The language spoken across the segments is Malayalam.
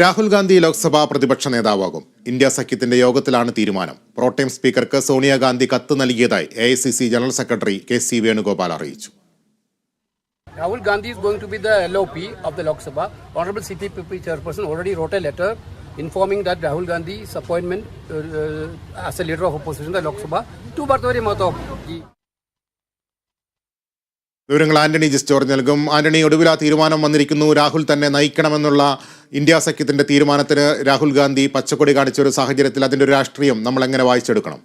രാഹുൽ ഗാന്ധി ലോക്സഭാ പ്രതിപക്ഷ നേതാവാകും. ഇന്ത്യ സഖ്യത്തിന്റെ യോഗത്തിലാണ് തീരുമാനം. പ്രോട്ടേം സ്പീക്കർക്ക് സോണിയാഗാന്ധി കത്ത് നൽകിയതായി A I C C general secretary K C Venugopal അറിയിച്ചു. Rahul Gandhi is going to be the L O P of the Lok Sabha. Honourable CPP chairperson already wrote a letter informing that Rahul Gandhi appointment as a leader of opposition the Lok Sabha. To വിവരങ്ങൾ ആന്റണി ജസ്റ്റ് ഓർ നൽകും. ആന്റണി ഒടുവിലാ തീരുമാനം വന്നിരിക്കുന്നു. രാഹുൽ തന്നെ നയിക്കണമെന്നുള്ള ഇന്ത്യ സഖ്യത്തിന്റെ തീരുമാനത്തിന് രാഹുൽ ഗാന്ധി പച്ചക്കൊടി കാണിച്ച ഒരു സാഹചര്യത്തിൽ അതിന്റെ ഒരു രാഷ്ട്രീയം നമ്മൾ എങ്ങനെ വായിച്ചെടുക്കണം?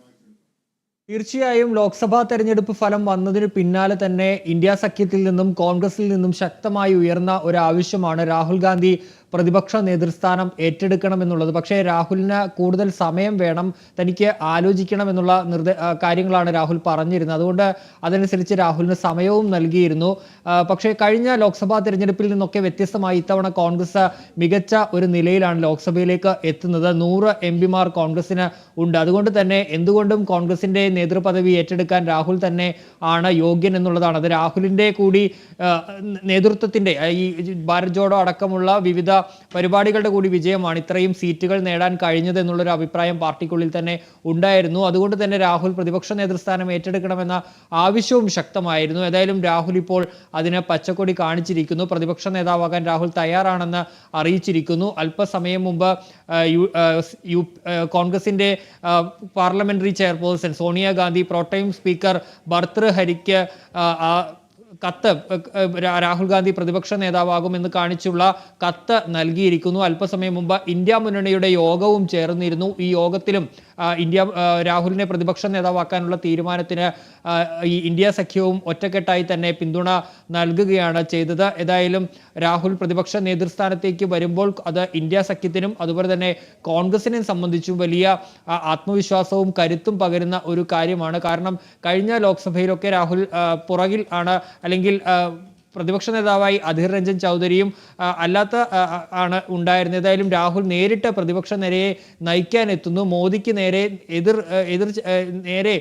തീർച്ചയായും ലോക്സഭാ തെരഞ്ഞെടുപ്പ് ഫലം വന്നതിന് പിന്നാലെ തന്നെ ഇന്ത്യ സഖ്യത്തിൽ നിന്നും കോൺഗ്രസിൽ നിന്നും ശക്തമായി ഉയർന്ന ഒരു ആവശ്യമാണ് രാഹുൽ ഗാന്ധി. പ്രതിപക്ഷ നേതൃസ്ഥാനം ഏറ്റെടുക്കണം എന്നുള്ളത് പക്ഷേ രാഹുലിന് കൂടുതൽ സമയം വേണം തനിക്ക് ആലോചിക്കണം എന്നുള്ള കാര്യങ്ങളാണ് രാഹുൽ പറഞ്ഞിരുന്നത്. അതുകൊണ്ട് അതനുസരിച്ച് രാഹുലിന് സമയവും നൽകിയിരുന്നു. പക്ഷേ കഴിഞ്ഞ ലോക്സഭാ തെരഞ്ഞെടുപ്പിൽ നിന്നൊക്കെ വ്യത്യസ്തമായി ഇത്തവണ കോൺഗ്രസ് മികച്ച ഒരു നിലയിലാണ് ലോക്സഭയിലേക്ക് എത്തുന്നത്. നൂറ് എം പിമാർ കോൺഗ്രസിന് ഉണ്ട്. അതുകൊണ്ട് തന്നെ എന്തുകൊണ്ടും കോൺഗ്രസിന്റെ നേതൃപദവി ഏറ്റെടുക്കാൻ രാഹുൽ തന്നെ ആണ് യോഗ്യൻ എന്നുള്ളതാണ്. അത് രാഹുലിന്റെ കൂടി നേതൃത്വത്തിന്റെ ഈ ഭാരത് ജോഡോ അടക്കമുള്ള വിവിധ പരിപാടികളുടെ കൂടി വിജയമാണ് ഇത്രയും സീറ്റുകൾ നേടാൻ കഴിഞ്ഞത് എന്നുള്ളൊരു അഭിപ്രായം പാർട്ടിക്കുള്ളിൽ തന്നെ ഉണ്ടായിരുന്നു. അതുകൊണ്ട് തന്നെ രാഹുൽ പ്രതിപക്ഷ നേതൃസ്ഥാനം ഏറ്റെടുക്കണമെന്ന ആവശ്യവും ശക്തമായിരുന്നു. ഏതായാലും രാഹുൽ ഇപ്പോൾ അതിന് പച്ചക്കൊടി കാണിച്ചിരിക്കുന്നു. പ്രതിപക്ഷ നേതാവാകാൻ രാഹുൽ തയ്യാറാണെന്ന് അറിയിച്ചിരിക്കുന്നു. അല്പസമയം മുമ്പ് യു- കോൺഗ്രസിന്റെ parliamentary chairperson Sonia Gandhi protem speaker ഭർത്തൃഹരിക്ക് കത്ത് രാഹുൽ ഗാന്ധി പ്രതിപക്ഷ നേതാവാകുമെന്ന് കാണിച്ചുള്ള കത്ത് നൽകിയിരിക്കുന്നു. അല്പസമയം മുമ്പ് ഇന്ത്യ മുന്നണിയുടെ യോഗവും ചേർന്നിരുന്നു. ഈ യോഗത്തിലും ഇന്ത്യ രാഹുലിനെ പ്രതിപക്ഷ നേതാവാക്കാനുള്ള തീരുമാനത്തിന് ഈ ഇന്ത്യ സഖ്യവും ഒറ്റക്കെട്ടായി തന്നെ പിന്തുണ നൽകുകയാണ് ചെയ്തത്. ഏതായാലും രാഹുൽ പ്രതിപക്ഷ നേതൃസ്ഥാനത്തേക്ക് വരുമ്പോൾ അത് ഇന്ത്യ സഖ്യത്തിനും അതുപോലെ തന്നെ കോൺഗ്രസിനെ സംബന്ധിച്ചും വലിയ ആത്മവിശ്വാസവും കരുത്തും പകരുന്ന ഒരു കാര്യമാണ്. കാരണം കഴിഞ്ഞ ലോക്സഭയിലൊക്കെ രാഹുൽ പുറകിൽ ആണ് അല്ലെങ്കിൽ പ്രതിപക്ഷ നേതാവായി അധിർ രഞ്ജൻ ചൗധരിയും അല്ലാത്ത ആണ് ഉണ്ടായിരുന്നത്. ഏതായാലും രാഹുൽ നേരിട്ട് പ്രതിപക്ഷ നിരയെ നയിക്കാൻ എത്തുന്നു. മോദിക്ക് നേരെ എതിർ എതിർ നേരെ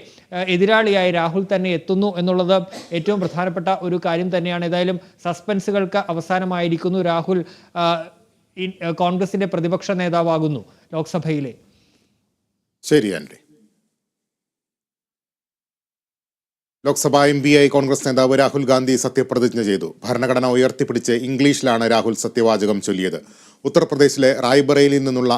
എതിരാളിയായി രാഹുൽ തന്നെ എത്തുന്നു എന്നുള്ളത് ഏറ്റവും പ്രധാനപ്പെട്ട ഒരു കാര്യം തന്നെയാണ്. ഏതായാലും സസ്പെൻസുകൾക്ക് അവസാനമായിരിക്കുന്നു രാഹുൽ കോൺഗ്രസിന്റെ പ്രതിപക്ഷ നേതാവാകുന്നു ലോക്സഭയിലെ. ശരി Antony. Lok Sabha M P I Congress നേതാവ് രാഹുൽ ഗാന്ധി സത്യപ്രതിജ്ഞ ചെയ്തു. ഭരണഘടന ഉയർത്തിപ്പിടിച്ച് ഇംഗ്ലീഷിലാണ് രാഹുൽ സത്യവാചകം ചൊല്ലിയത്. ഉത്തർപ്രദേശിലെ റായ്ബറയിൽ നിന്നുള്ള